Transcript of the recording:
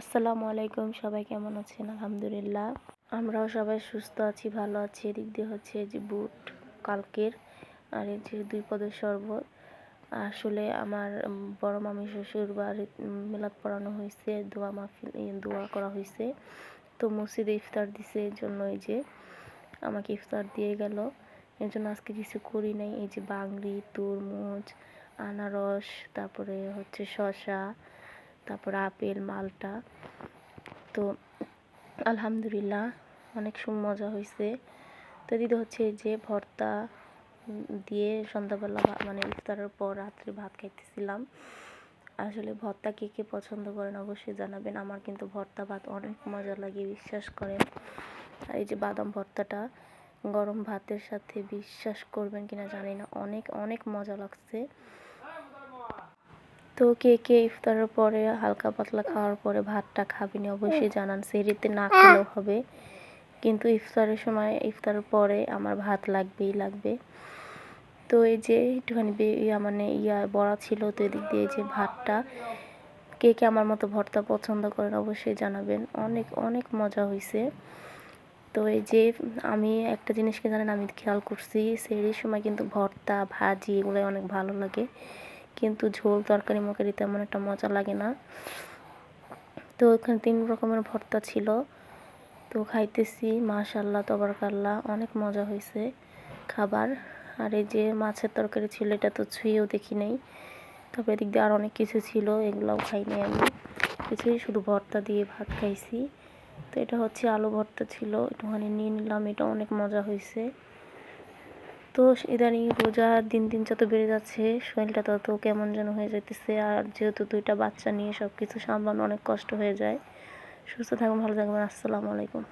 আসসালামু আলাইকুম, সবাই কেমন আছেন? আলহামদুলিল্লাহ। আমরাও সবাই সুস্থ আছি, ভালো আছি। এদিক দিয়ে হচ্ছে যে বুট কালকের, আর এই যে দুই পদের শরবত। আসলে আমার বড় মামি শ্বশুর বাড়ি মিলাদ পড়ানো হয়েছে, দোয়া মাহফিল দোয়া করা হয়েছে। তো মসজিদে ইফতার দিছে, এই জন্য এই যে আমাকে ইফতার দিয়ে গেল। এর জন্য আজকে কিছু করি নাই। এই যে বাংলি তরমুজ, আনারস, তারপরে হচ্ছে শসা তারপর আপেল, মালটা। তো আলহামদুলিল্লাহ অনেক সুম মজা হয়েছে তো দিদি হচ্ছে যে ভর্তা দিয়ে সন্ধ্যাবেলা মানে ইফতারের পর রাত্রে ভাত খাইতেছিলাম। আসলে ভর্তা কে কে পছন্দ করেন অবশ্যই জানাবেন। আমার কিন্তু ভর্তা ভাত অনেক মজা লাগে, বিশ্বাস করেন। এই যে বাদাম ভর্তাটা গরম ভাতের সাথে বিশ্বাস করবেন কিনা জানি না। অনেক অনেক মজা লাগছে। তো কে কে ইফতারের পরে হালকা পাতলা খাওয়ার পরে ভাতটা খাবেনি অবশ্যই জানান সেরিতে না খেলেও হবে। কিন্তু ইফতারের সময়, ইফতারের পরে আমার ভাত লাগবেই লাগবে। তো এই যে একটুখানি ইয়া মানে ইয়া বড়া ছিল, তো এদিক দিয়ে যে ভাতটা কে কে আমার মতো ভর্তা পছন্দ করেন অবশ্যই জানাবেন। অনেক অনেক মজা হয়েছে তো এই যে আমি একটা জিনিসকে জানেন, আমি খেয়াল করছি সেই সময় কিন্তু ভর্তা, ভাজি এগুলো অনেক ভালো লাগে। কিন্তু ঝোল তরকারি মরকারি তেমন একটা মজা লাগে না। তো ওখানে তিন রকমের ভর্তা ছিল। তো খাইতেছি মাশাল্লাহ তবরকাল্লাহ, অনেক মজা হয়েছে খাবার। আর এই যে মাছের তরকারি ছিল, এটা তো ছুঁয়েও দেখি নাই। তবে এদিক দিয়ে আর অনেক কিছু ছিল, এগুলোও খাইনি আমি। কিছুই শুধু ভর্তা দিয়ে ভাত খাইছি। তো এটা হচ্ছে আলু ভর্তা ছিল, একটুখানি নিয়ে নিলাম, এটা অনেক মজা হয়েছে তো ইদানিং রোজা দিন দিন যত বেড়ে যাচ্ছে, শরীরটা তত কেমন যেন হয়ে যাইতেছে। আর যেহেতু দুইটা বাচ্চা নিয়ে সব কিছু সামলানো অনেক কষ্ট হয়ে যায়, সুস্থ থাকুন ভালো থাকবেন, আসসালামু আলাইকুম।